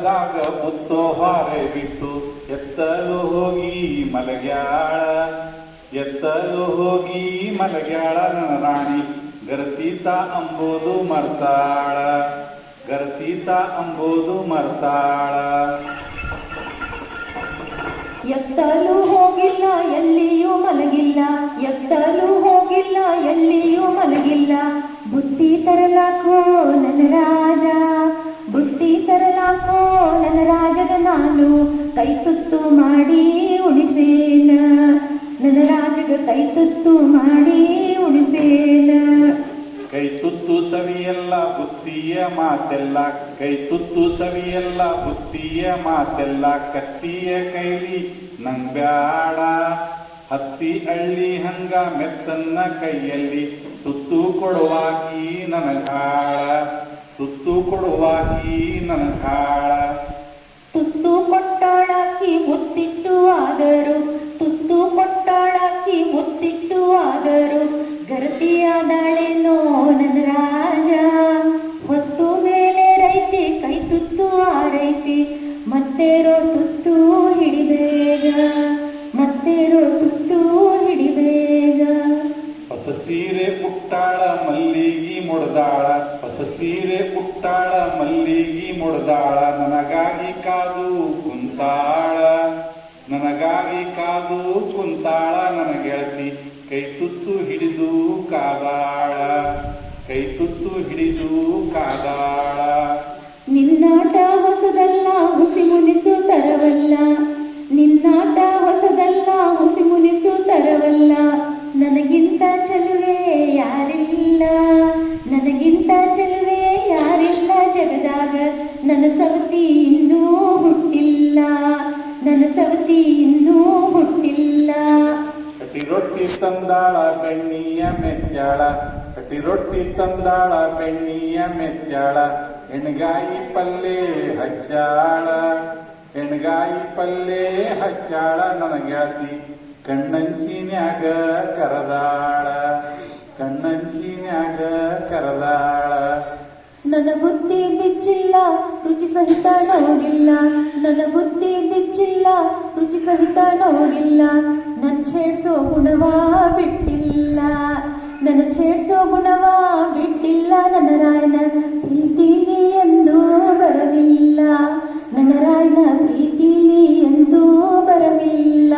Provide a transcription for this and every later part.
ಹೊಲದಾಗ ಮುತ್ತೋ ಹಾರೆ ಬಿಟ್ಟು ಎತ್ತಲು ಹೋಗಿ ಮಲಗ್ಯಾಳ. ಎತ್ತಲು ಹೋಗಿ ಮಲಗ್ಯಾಳ ನನ್ನ ರಾಣಿ. ಗರ್ತೀತ ಅಂಬೋದು ಮರ್ತಾಳ. ಗರ್ತೀತ ಅಂಬೋದು ಮರ್ತಾಳ. ಎತ್ತಲು ಹೋಗಿಲ್ಲ, ಎಲ್ಲಿಯೂ ಮಲಗಿಲ್ಲ. ಎತ್ತಲು ಹೋಗಿಲ್ಲ, ಎಲ್ಲಿಯೂ ಮಲಗಿಲ್ಲ. ಬುತ್ತಿ ತರಲಾಕೋ ನನ್ನ ನಾನು ಕೈತುತ್ತು ಮಾಡಿ ಉಣಿಸೇನ. ನನ್ನ ರಾಜಗ ಕೈ ತುತ್ತು ಮಾಡಿ ಉಣಿಸೇನ. ಕೈತುತ್ತು ತುತ್ತು ಸವಿಯಲ್ಲ ಬುತ್ತಿಯ ಮಾತೆಲ್ಲ, ಕೈತುತ್ತು ತುತ್ತು ಸವಿಯಲ್ಲ ಬುತ್ತಿಯ ಮಾತೆಲ್ಲ, ಕತ್ತಿಯ ಕೈಲಿ ನಂಗ್ ಬ್ಯಾಡ ಹತ್ತಿ ಹಳ್ಳಿ ಹಂಗ ಮೆತ್ತನ್ನ ಕೈಯಲ್ಲಿ ತುತ್ತು ಕೊಡುವಾಗಿ ನನಗಾಳ. ತುತ್ತು ಕೊಡುವಾಗಿ ನನಗಾಳ. ಮುತ್ತಿಟ್ಟು ಆದರು ತುತ್ತು ಕೊಟ್ಟಾಳಾಕಿ ಮುತ್ತಿಟ್ಟು ಆದರು ಗರತಿಯಾದಾಳೇನೋ ನನ್ನ ರಾಜ. ಹೊತ್ತು ಮೇಲೆ ರೈತಿ ಕೈ ತುತ್ತು ಆರೈತಿ ಮತ್ತೇರೋ ತುತ್ತು ಹಿಡಿಬೇಗ. ಮತ್ತೇರೋ ತುತ್ತು ಹಿಡಿಬೇಗ. ಹೊಸ ಸೀರೆ ಪುಟ್ಟಾಳ ಮಲ್ಲಿಗಿ ಮುಡ್ದಾಳ. ಹೊಸ ಸೀರೆ ಪುಟ್ಟಾಳ ಮಲ್ಲಿಗಿ ಮುಡ್ದಾಳ. ನನಗಾಗಿ ಕಾದು ಕುಂತಾಳ. ನನಗಾಗಿ ಕಾದು ಕುಂತಾಳ ನನ್ನ ಕೈ ತುತ್ತು ಹಿಡಿದು ಕಾದಾಳ. ಕೈ ತುತ್ತು ಹಿಡಿದು ಕಾದಾಳ. ನಿನ್ನಾಟ ಹೊಸದಲ್ಲ, ಹುಸಿ ಮುನಿಸು ತರವಲ್ಲ. ನಿನ್ನಾಟ ಹೊಸದಲ್ಲ, ಹುಸಿ ಮುನಿಸು ತರವಲ್ಲ. ನನಗಿಂತ ಚೆಲುವೆ ಯಾರಿಲ್ಲ. ನನಗಿಂತ ಚೆಲುವೆ ಯಾರಿಲ್ಲ ಜಗದಾಗ. ನನ್ನ ಸವತಿ ಇನ್ನೂ ಹುಟ್ಟಿಲ್ಲ. ನನ್ನ ಸವತಿ ಇನ್ನೂ ಹುಟ್ಟಿಲ್ಲ. ಕಟ್ಟಿ ರೊಟ್ಟಿ ತಂದಾಳ ಬೆಣ್ಣಿಯ ಮೆಚ್ಚಾಳ ಕಟ್ಟಿ ರೊಟ್ಟಿ ತಂದಾಳ ಬೆಣ್ಣಿಯ ಮೆಚ್ಚಾಳ ಎಣ್ಗಾಯಿ ಪಲ್ಲೆ ಹಚ್ಚಾಳ. ಎಣ್ಗಾಯಿ ಪಲ್ಲೆ ಹಚ್ಚಾಳ ನನಗ್ಯಾತಿ ಕಣ್ಣಂಚಿನ್ಯಾಗ ಕರದಾಳ. ಕಣ್ಣಂಚಿನ್ಯಾಗ ಕರದಾಳ. ನನ್ನ ಬುದ್ಧಿ ಬಿಚ್ಚಿಲ್ಲ ರುಚಿ ಸಹಿತ ನೋಡಿಲ್ಲ. ನನ್ನ ಬುದ್ಧಿ ರುಚಿ ಸಹಿತ ನೋಡಿಲ್ಲ. ನನ್ನ ಛೇಡ್ಸೋ ಗುಣವ ಬಿಟ್ಟಿಲ್ಲ. ನನ್ನ ಛೇಡ್ಸೋ ಗುಣವ ಬಿಟ್ಟಿಲ್ಲ. ನನ್ನ ರಾಯನ ಪ್ರೀತಿಲಿ ಎಂದು ಬರಲಿಲ್ಲ. ನನ್ನ ರಾಯನ ಪ್ರೀತಿಲಿ ಎಂದು ಬರಲಿಲ್ಲ.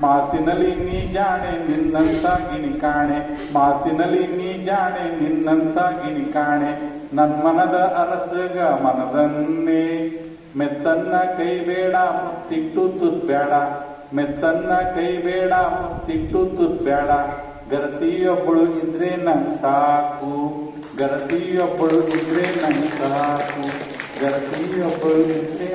ಮಾತಿನಲ್ಲಿ ನೀ ಜಾಣೆ, ನಿನ್ನಂತ ಗಿಣಿ ಕಾಣೆ. ಮಾತಿನಲ್ಲಿ ನೀ ಜಾಣೆ, ನಿನ್ನಂತ ಗಿಣಿ ಕಾಣೆ. ನನ್ ಮನದ ಅರಸಗ ಮನದನ್ನೇ ಮೆತ್ತನ್ನ ಕೈ ಬೇಡ ಮುತ್ತಿಟ್ಟು ತುದ್ಬೇಡ ಮೆತ್ತನ್ನ ಕೈ ಬೇಡ ಮುತ್ತಿಟ್ಟು ತುದ್ಬೇಡ ಗರತಿಯೊಬ್ಬಳು ಇದ್ರೆ ನಂಗೆ ಸಾಕು. ಗರತಿಯೊಬ್ಬಳು ಇದ್ರೆ ನಂಗೆ ಸಾಕು. ಗರತಿಯೊಬ್ಬಳು ಇದ್ರೆ